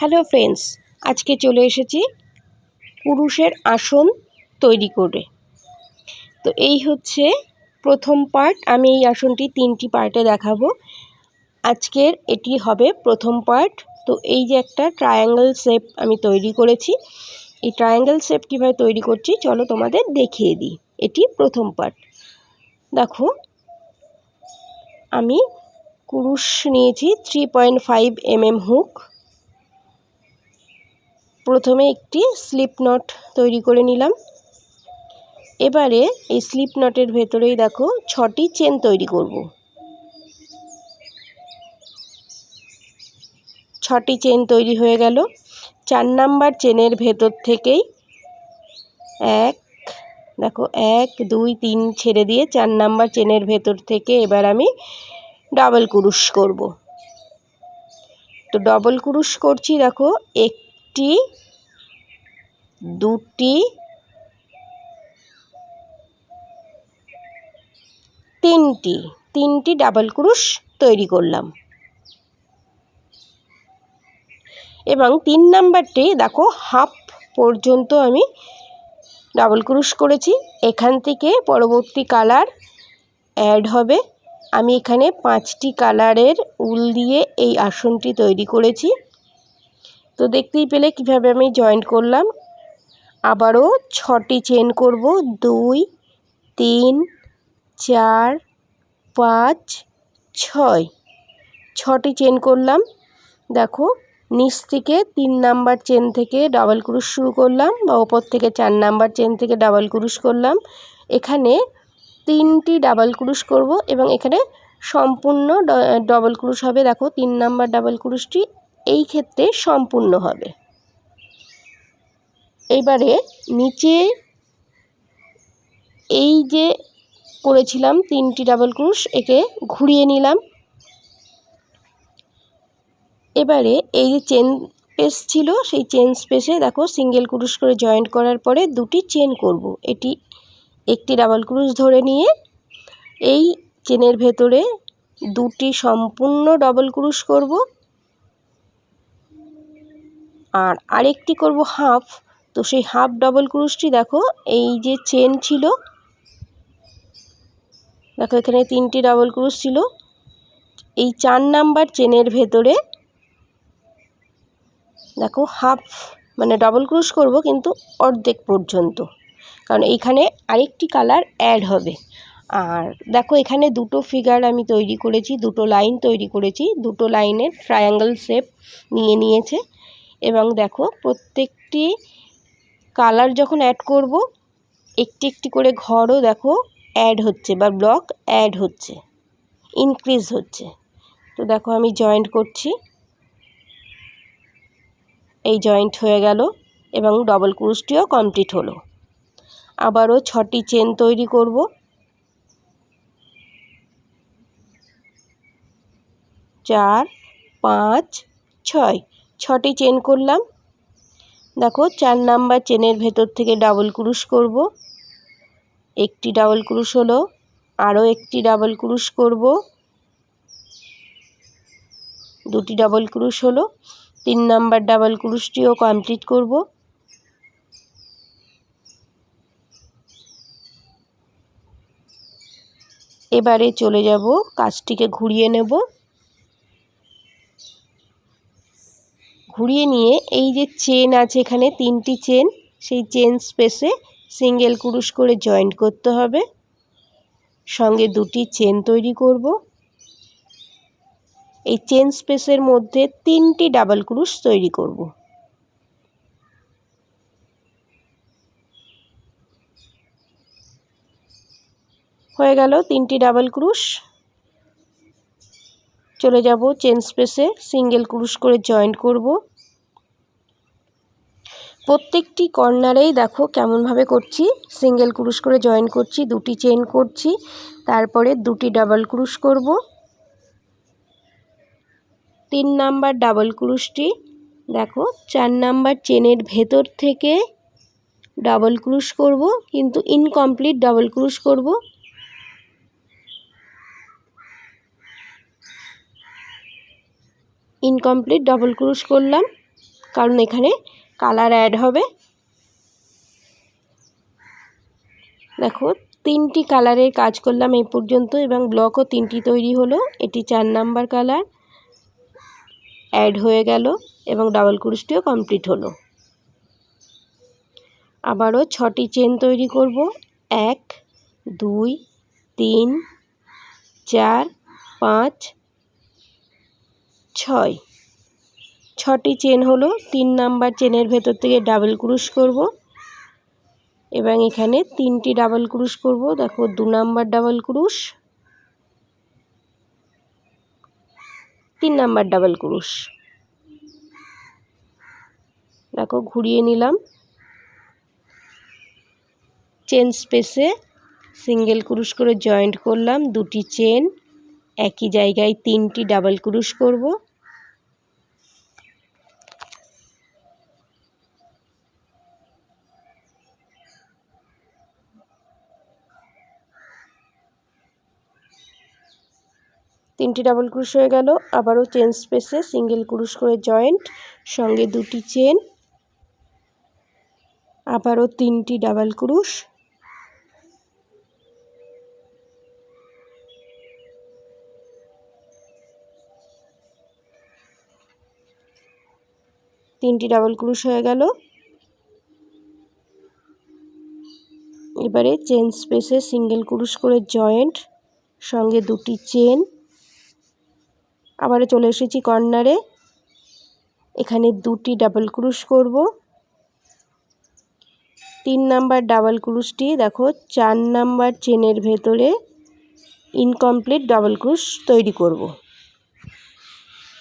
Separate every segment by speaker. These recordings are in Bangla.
Speaker 1: হ্যালো ফ্রেন্ডস, আজকে চলে এসেছি পুরুষের আসন তৈরি করে। তো এই হচ্ছে প্রথম পার্ট আমি এই আসনটি তিনটি পার্টে দেখাবো। আজকের এটি হবে প্রথম পার্ট তো এই যে একটা ট্রায়াঙ্গেল শেপ আমি তৈরি করেছি। এই ট্রায়াঙ্গেল শেপ কীভাবে তৈরি করছি, চলো তোমাদের দেখিয়ে দিই। এটি প্রথম পার্ট দেখো, আমি কুরুশ নিয়েছি three point five MM hook প্রথমে একটি স্লিপ নট তৈরি করে নিলাম। এবারে এই স্লিপ নটের ভেতরেই দেখো ছটি চেন তৈরি করব। ছটি চেন তৈরি হয়ে গেল। চার নাম্বার চেনের ভেতর থেকেই এক, দেখো এক, দুই, তিন ছেড়ে দিয়ে চার নাম্বার চেনের ভেতর থেকে এবার আমি ডাবল কুরুশ করব। তো ডবল কুরুশ করছি, দেখো একটি, দুটি, তিনটি তিনটি ডাবল ক্রুশ তৈরি করলাম। এবং তিন নাম্বারটি দেখো হাফ পর্যন্ত আমি ডাবল ক্রুশ করেছি। এখান থেকে পরবর্তী কালার অ্যাড হবে। আমি এখানে পাঁচটি কালারের উল দিয়ে এই আসনটি তৈরি করেছি। তো দেখতেই পেলে কীভাবে আমি জয়েন্ট করলাম। আবারও ছটি চেন করব। দুই, তিন, চার, পাঁচ, ছয়। ছটি চেন করলাম। দেখো, নিচ থেকে তিন নাম্বার চেন থেকে ডাবল ক্রুশ শুরু করলাম বা ওপর থেকে চার নাম্বার চেন থেকে ডাবল ক্রুশ করলাম। এখানে তিনটি ডাবল ক্রুশ করব এবং এখানে সম্পূর্ণ ডবল ক্রুশ হবে। দেখো, তিন নাম্বার ডাবল ক্রুশটি এই ক্ষেত্রে সম্পূর্ণ হবে। এইবারে নিচে এই যে করেছিলাম তিনটি ডাবল ক্রুশ একে ঘুরিয়ে নিলাম। এবারে এই যে চেন স্পেস ছিল, সেই চেন স্পেসে দেখো সিঙ্গেল ক্রুশ করে জয়েন্ট করার পরে দুটি চেন করব। এটি একটি ডাবল ক্রুশ ধরে নিয়ে এই চেনের ভেতরে দুটি সম্পূর্ণ ডবল ক্রুশ করব। আর আরেকটি করব হাফ। তো সেই হাফ ডবল ক্রুশটি দেখো, এই যে চেন ছিল, দেখো এখানে তিনটি ডবল ক্রুশ ছিল। এই চার নাম্বার চেনের ভেতরে দেখো হাফ মানে ডবল ক্রুশ করব কিন্তু অর্ধেক পর্যন্ত, কারণ এইখানে আরেকটি কালার অ্যাড হবে। আর দেখো এখানে দুটো ফিগার আমি তৈরি করেছি, দুটো লাইন তৈরি করেছি, দুটো লাইনের ট্রায়াঙ্গেল শেপ নিয়ে নিয়েছে। এবং দেখো প্রত্যেকটি কালার যখন অ্যাড করব, একটি একটি করে ঘরও দেখো অ্যাড হচ্ছে বা ব্লক অ্যাড হচ্ছে ইনক্রিজ হচ্ছে। তো দেখো আমি জয়েন্ট করছি, এই জয়েন্ট হয়ে গেল এবং ডবল ক্রুশটিও কমপ্লিট হলো। আবারও ছটি চেন তৈরি করব। চার, পাঁচ, ছয়। ছটি চেন করলাম। দেখো, চার নাম্বার চেনের ভেতর থেকে ডাবল ক্রুশ করব। একটি ডাবল ক্রুশ হলো, আরও একটি ডাবল ক্রুশ করব। দুটি ডাবল ক্রুশ হলো, তিন নাম্বার ডাবল ক্রুশটিও কমপ্লিট করব। এবারে চলে যাব, কাজটিকে ঘুরিয়ে নেব। ঘুরিয়ে নিয়ে এই যে চেন আছে এখানে, তিনটি চেন সেই চেন স্পেসে সিঙ্গেল কুরুশ করে জয়েন্ট করতে হবে। সঙ্গে দুটি চেন তৈরি করব। এই চেন স্পেসের মধ্যে তিনটি ডাবল ক্রুশ তৈরি করব। হয়ে গেল তিনটি ডাবল ক্রুশ। চলে যাব চেন স্পেসে সিঙ্গেল ক্রুশ করে জয়েন্ট করব। প্রত্যেকটি কর্নারেই দেখো কেমনভাবে করছি। সিঙ্গেল ক্রুশ করে জয়েন করছি, দুটি চেন করছি, তারপরে দুটি ডাবল ক্রুশ করব। তিন নাম্বার ডাবল ক্রুশটি, দেখো চার নাম্বার চেনের ভেতর থেকে ডাবল ক্রুশ করব, কিন্তু ইনকমপ্লিট ডাবল ক্রুশ করব। ইনকমপ্লিট ডাবল ক্রুশ করলাম, কারণ এখানে কালার অ্যাড হবে। দেখো, তিনটি কালারের কাজ করলাম এই পর্যন্ত, এবং ব্লকও তিনটি তৈরি হলো। এটি চার নাম্বার কালার অ্যাড হয়ে গেল, এবং ডাবল ক্রুশটিও কমপ্লিট হলো। আবারও ছটি চেন তৈরি করব। এক, দুই, তিন, চার, পাঁচ ছয়। ছটি চেন হলো তিন নাম্বার চেনের ভেতর থেকে ডাবল ক্রুশ করব এবং এখানে তিনটি ডাবল ক্রুশ করব। দেখো, দু নাম্বার ডাবল ক্রুশ তিন নাম্বার ডাবল ক্রুশ দেখো, ঘুরিয়ে নিলাম। চেন স্পেসে সিঙ্গেল ক্রুশ করে জয়েন্ট করলাম। দুটি চেন একই জায়গায় তিনটি ডাবল ক্রুশ করব। তিনটি ডাবল ক্রুশ হয়ে গেল। আবারও চেন স্পেসে সিঙ্গেল ক্রুশ করে জয়েন্ট, সঙ্গে দুটি চেন। আবারও তিনটি ডাবল ক্রুশ। তিনটি ডাবল ক্রুশ হয়ে গেল। এবারে চেন স্পেসে সিঙ্গেল ক্রুশ করে জয়েন্ট, সঙ্গে দুটি চেন। আবারে চলে এসেছি কর্নারে এখানে দুটি ডাবল ক্রুশ করব। তিন নাম্বার ডাবল ক্রুশটি দেখো, চার নাম্বার চেনের ভেতরে ইনকমপ্লিট ডাবল ক্রুশ তৈরি করব।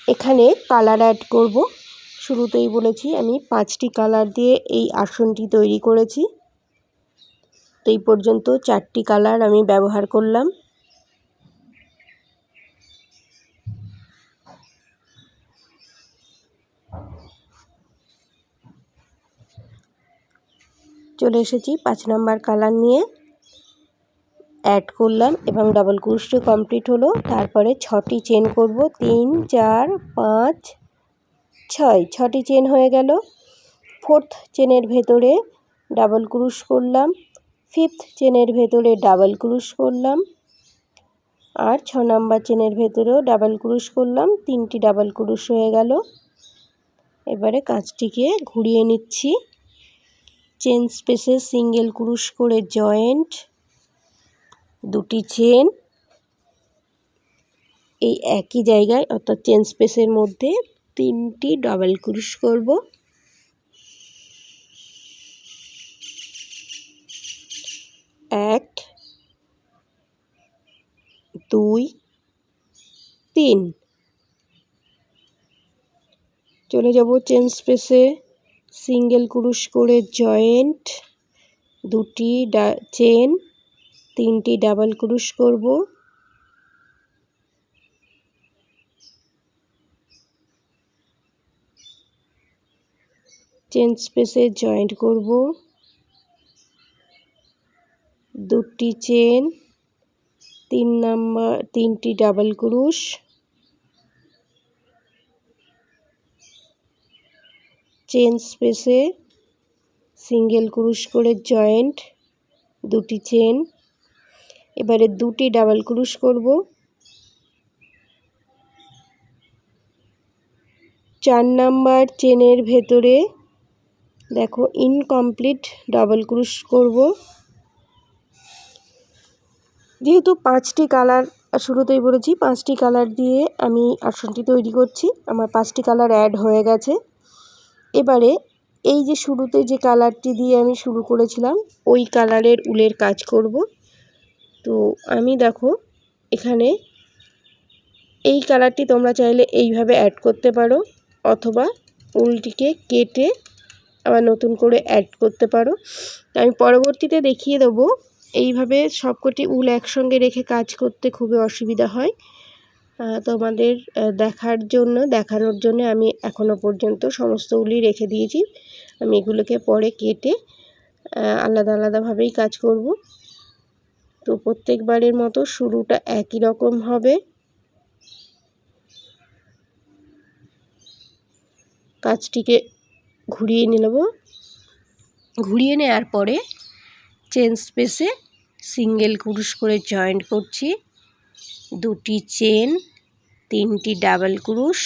Speaker 1: এখানে কালার অ্যাড করব। শুরুতেই বলেছি আমি পাঁচটি কালার দিয়ে এই আসনটি তৈরি করেছি। তো এই পর্যন্ত চারটি কালার আমি ব্যবহার করলাম। চলে এসেছি পাঁচ নাম্বার কালার নিয়ে। অ্যাড করলাম এবং ডাবল ক্রুশটি কমপ্লিট হলো। তারপরে ছটি চেন করব। তিন, চার, পাঁচ, ছয়। ছটি চেন হয়ে গেল। ফোর্থ চেনের ভেতরে ডাবল ক্রুশ করলাম। ফিফথ চেনের ভেতরে ডাবল ক্রুশ করলাম। আর ছ নাম্বার চেনের ভেতরেও ডাবল ক্রুশ করলাম। তিনটি ডাবল ক্রুশ হয়ে গেল। এবারে কাজটিকে ঘুরিয়ে নিচ্ছি। চেন স্পেসে সিঙ্গেল ক্রুশ করে জয়েন্ট, দুটি চেন। এই একই জায়গায়, অর্থাৎ চেন স্পেসের মধ্যে তিনটি ডাবল ক্রুশ করব। এক, দুই, তিন। চলে যাব চেন স্পেসে। সিঙ্গেল ক্রুশ করে জয়েন্ট, দুটি চেন, তিনটি ডাবল ক্রুশ করব। চেন স্পেসে জয়েন্ট করব। দুটি চেন, তিন নাম্বার, তিনটি ডাবল ক্রুশ। চেন স্পেসে সিঙ্গেল ক্রুশ করে জয়েন্ট, দুটি চেন। এবারে দুটি ডাবল ক্রুশ করব। চার নাম্বার চেনের ভেতরে দেখো ইনকমপ্লিট ডাবল ক্রুশ করব। যেহেতু পাঁচটি কালার, শুরুতেই বলেছি, পাঁচটি কালার দিয়ে আমি আসনটি তৈরি করছি। আমার পাঁচটি কালার অ্যাড হয়ে গেছে। এবারে এই যে শুরুতে যে কালারটি দিয়ে আমি শুরু করেছিলাম, ওই কালারের উলের কাজ করব। তো আমি দেখো, এখানে এই কালারটি তোমরা চাইলে এইভাবে অ্যাড করতে পারো, অথবা উলটিকে কেটে আবার নতুন করে অ্যাড করতে পারো। আমি পরবর্তীতে দেখিয়ে দেবো, এইভাবে সবকটি উল একসঙ্গে রেখে কাজ করতে খুবই অসুবিধা হয়। তোমাদের দেখার জন্য, দেখানোর জন্য আমি এখনও পর্যন্ত সমস্ত উলি রেখে দিয়েছি। আমি এগুলোকে পরে কেটে আলাদা আলাদাভাবেই কাজ করব। তো প্রত্যেকবারের মতো শুরুটা একই রকম হবে। কাজটিকে ঘুরিয়ে নেব। ঘুরিয়ে নেওয়ার পরে চেন স্পেসে সিঙ্গেল ক্রুশ করে জয়েন্ট করছি। দুটি চেন, তিনটি ডাবল ক্রুশ।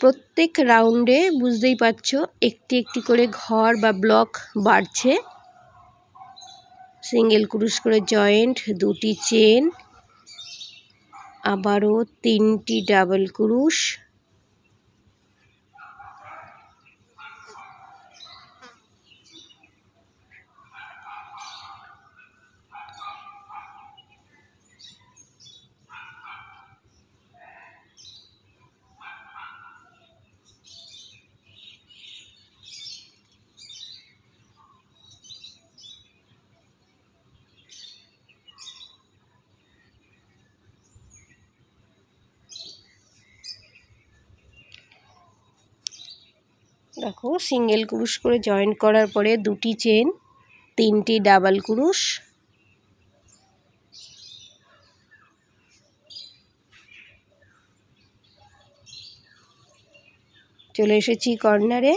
Speaker 1: প্রত্যেক রাউন্ডে বুঝতেই পারছ, একটি একটি করে ঘর বা ব্লক বাড়ছে। সিঙ্গেল ক্রুশ করে জয়েন্ট, দুটি চেন, আবারও তিনটি ডাবল ক্রুশ। দেখো সিঙ্গেল কুরুশ করে জয়েন করার পরে দুটি চেন তিনটি ডাবল ক্রুশ চলে এসেছি কর্নারে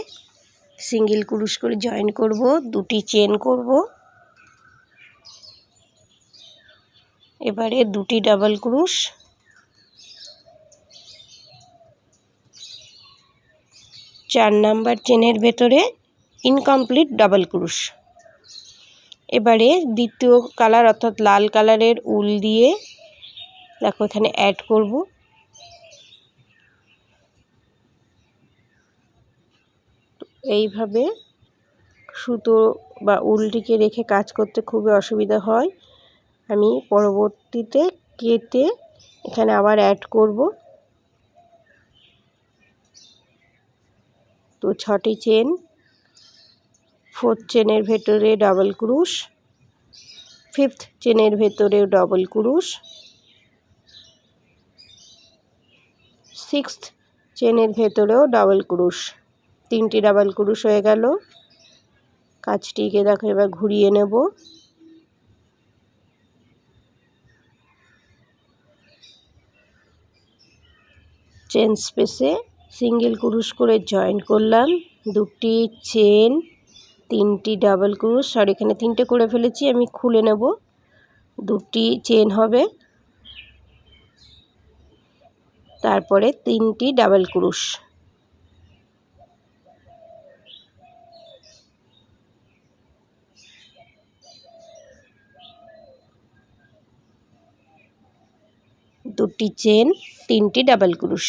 Speaker 1: সিঙ্গেল কুরুশ করে জয়েন করব, দুটি চেন করব। এবারে দুটি ডাবল ক্রুশ চার নাম্বার চেনের ভেতরে ইনকমপ্লিট ডাবল ক্রুশ। এবারে দ্বিতীয় কালার অর্থাৎ লাল কালারের উল দিয়ে দেখো এখানে অ্যাড করব। এইভাবে সুতো বা উলটিকে রেখে কাজ করতে খুবই অসুবিধা হয়। আমি পরবর্তীতে কেটে এখানে আবার অ্যাড করব। তো ছটি চেন ফোর্থ চেনের ভেতরে ডাবল ক্রুশ ফিফথ চেনের ভেতরেও ডবল ক্রুশ সিক্সথ চেনের ভেতরেও ডাবল ক্রুশ। তিনটি ডাবল ক্রুশ হয়ে গেল। কাজটিকে দেখো, এবার ঘুরিয়ে নেব। চেন স্পেসে সিঙ্গেল ক্রুশ করে জয়েন করলাম। দুটি চেন তিনটি ডাবল ক্রুশ। আর এখানে তিনটে করে ফেলেছি, আমি খুলে নেব। দুটি চেন হবে। তারপরে তিনটি ডাবল ক্রুশ। দুটি চেন তিনটি ডাবল ক্রুশ।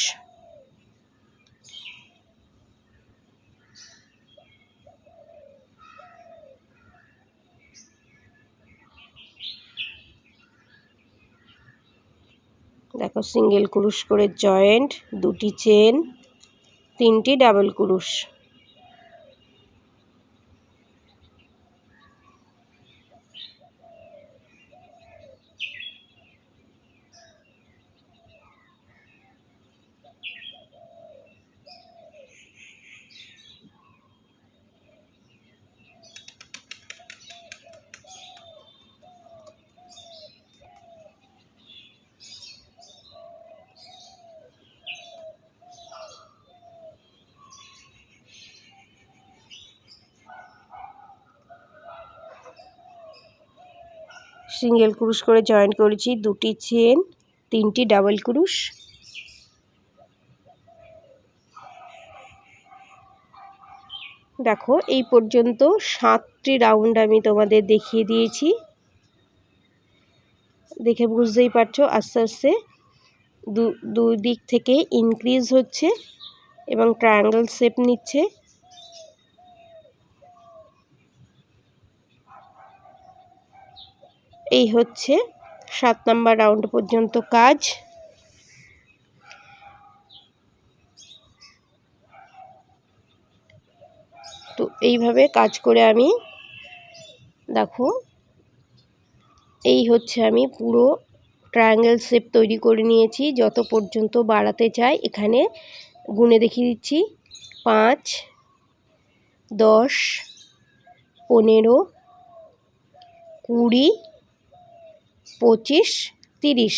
Speaker 1: দেখো সিঙ্গেল কুরুশ করে জয়েন্ট দুটি চেন তিনটি ডাবল ক্রুশ। সিঙ্গেল ক্রুশ করে জয়েন করেছি, দুটি চেন, তিনটি ডাবল ক্রুশ। দেখো, এই পর্যন্ত সাতটি রাউন্ড আমি তোমাদের দেখিয়ে দিয়েছি। দেখে বুঝতেই পারছ, আস্তে আস্তে দু, দুই দিক থেকে ইনক্রিজ হচ্ছে এবং ট্রায়াঙ্গেল শেপ নিচ্ছে। এই হচ্ছে সাত নাম্বার রাউন্ড পর্যন্ত কাজ। তো এইভাবে কাজ করে আমি, দেখো, এই হচ্ছে আমি পুরো ট্রায়াঙ্গেল শেপ তৈরি করে নিয়েছি। যত পর্যন্ত বাড়াতে চাই, এখানে গুনে দেখিয়ে দিচ্ছি, পাঁচ, দশ, পনেরো, কুড়ি পঁচিশ, তিরিশ।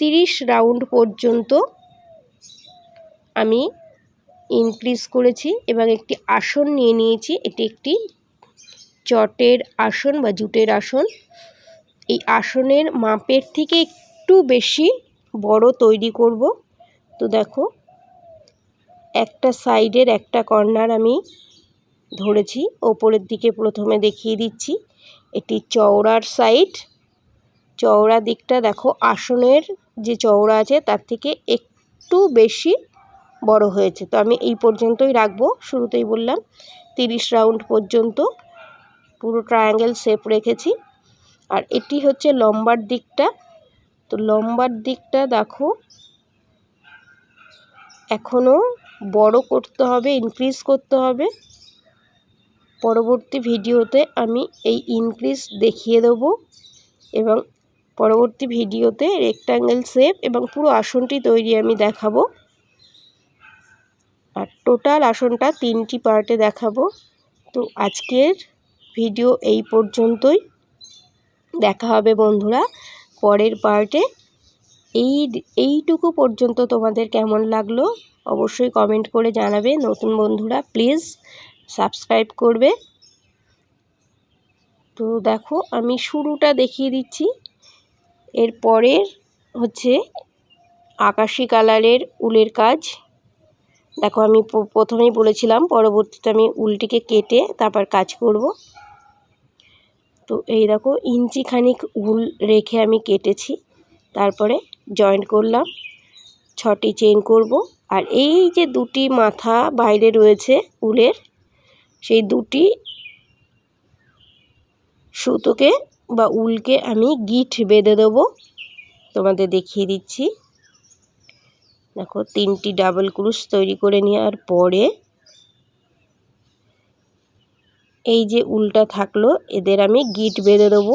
Speaker 1: তিরিশ রাউন্ড পর্যন্ত আমি ইনক্রিজ করেছি এবং একটি আসন নিয়ে নিয়েছি। এটি একটি চটের আসন বা জুটের আসন। এই আসনের মাপের থেকে একটু বেশি বড় তৈরি করব। তো দেখো, একটা সাইডের একটা কর্নার আমি ধরেছি। ওপরের দিকে প্রথমে দেখিয়ে দিচ্ছি। এটি চওড়ার সাইড। চওড়া দিকটা দেখো, আসনের যে চওড়া আছে তার থেকে একটু বেশি বড় হয়েছে। তো আমি এই পর্যন্তই রাখব, শুরুতেই বললাম, তিরিশ রাউন্ড পর্যন্ত পুরো ট্রায়াঙ্গেল শেপ রেখেছি। আর এটি হচ্ছে লম্বার দিকটা। তো লম্বার দিকটা দেখো এখনও বড় করতে হবে ইনক্রিজ করতে হবে। পরবর্তী ভিডিওতে আমি এই ইনক্রিজ দেখিয়ে দেব এবং পরবর্তী ভিডিওতে রেক্ট্যাঙ্গেল শেপ এবং পুরো আসনটি তৈরি আমি দেখাবো। আর টোটাল আসনটা তিনটি পার্টে দেখাবো। তো আজকের ভিডিও এই পর্যন্তই। দেখা হবে বন্ধুরা পরের পার্টে এই, এইটুকু পর্যন্ত তোমাদের কেমন লাগল অবশ্যই কমেন্ট করে জানাবে। নতুন বন্ধুরা প্লিজ সাবস্ক্রাইব করবে। তো দেখো আমি শুরুটা দেখিয়ে দিচ্ছি। এর পরের হচ্ছে আকাশি কালারের উলের কাজ। দেখো আমি প্রথমেই বলেছিলাম, পরবর্তীতে আমি উলটিকে কেটে তারপর কাজ করব। তো এই দেখো, ইঞ্চি খানিক উল রেখে আমি কেটেছি, তারপরে জয়েন্ট করলাম, ছটি চেন করব। আর এই যে দুটি মাথা বাইরে রয়েছে উলের, সেই দুটি সুতোকে বা উলকে আমি গিট বেঁধে দেবো। তোমাদের দেখিয়ে দিচ্ছি। দেখো, তিনটি ডাবল ক্রুশ তৈরি করে নেওয়ার পরে এই যে উলটা থাকল, এদের আমি গিট বেঁধে দেবো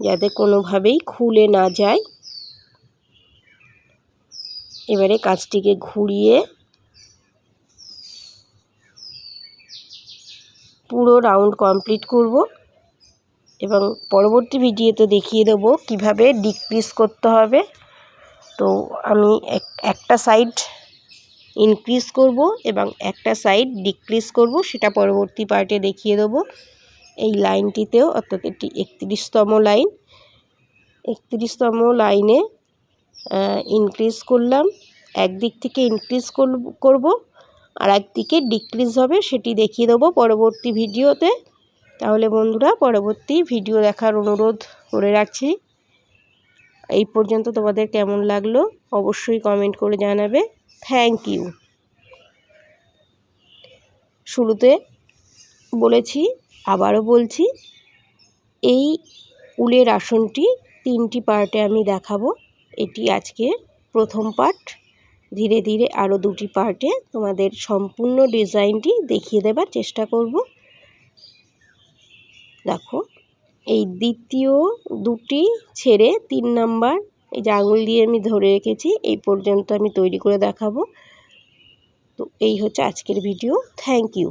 Speaker 1: যাতে কোনোভাবেই খুলে না যায়। এবারে কাজটিকে ঘুরিয়ে পুরো রাউন্ড কমপ্লিট করব। এবং পরবর্তী ভিডিওতে দেখিয়ে দেবো কীভাবে ডিক্রিজ করতে হবে। তো আমি একটা সাইড ইনক্রিজ করব এবং একটা সাইড ডিক্রিজ করব, সেটা পরবর্তী পার্টে দেখিয়ে দেবো। এই লাইনটিতেও অর্থাৎ এটি একত্রিশতম লাইন। একত্রিশতম লাইনে ইনক্রিজ করলাম। একদিক থেকে ইনক্রিজ করব আর একদিকে ডিক্রিজ হবে, সেটি দেখিয়ে দেবো পরবর্তী ভিডিওতে। তাহলে বন্ধুরা, পরবর্তী ভিডিও দেখার অনুরোধ করে রাখছি। এই পর্যন্ত তোমাদের কেমন লাগল অবশ্যই কমেন্ট করে জানাবে। থ্যাংক ইউ শুরুতে বলেছি, আবারও বলছি, এই উলের আসনটি তিনটি পার্টে আমি দেখাবো। এটি আজকে প্রথম পার্ট। ধীরে ধীরে আরও দুটি পার্টে তোমাদের সম্পূর্ণ ডিজাইনটি দেখিয়ে দেবার চেষ্টা করব। দেখো, এই দ্বিতীয় দুটি ছেড়ে তিন নাম্বার, এই যে আঙুল দিয়ে আমি ধরে রেখেছি, এই পর্যন্ত আমি তৈরি করে দেখাবো। তো এই হচ্ছে আজকের ভিডিও। Thank you.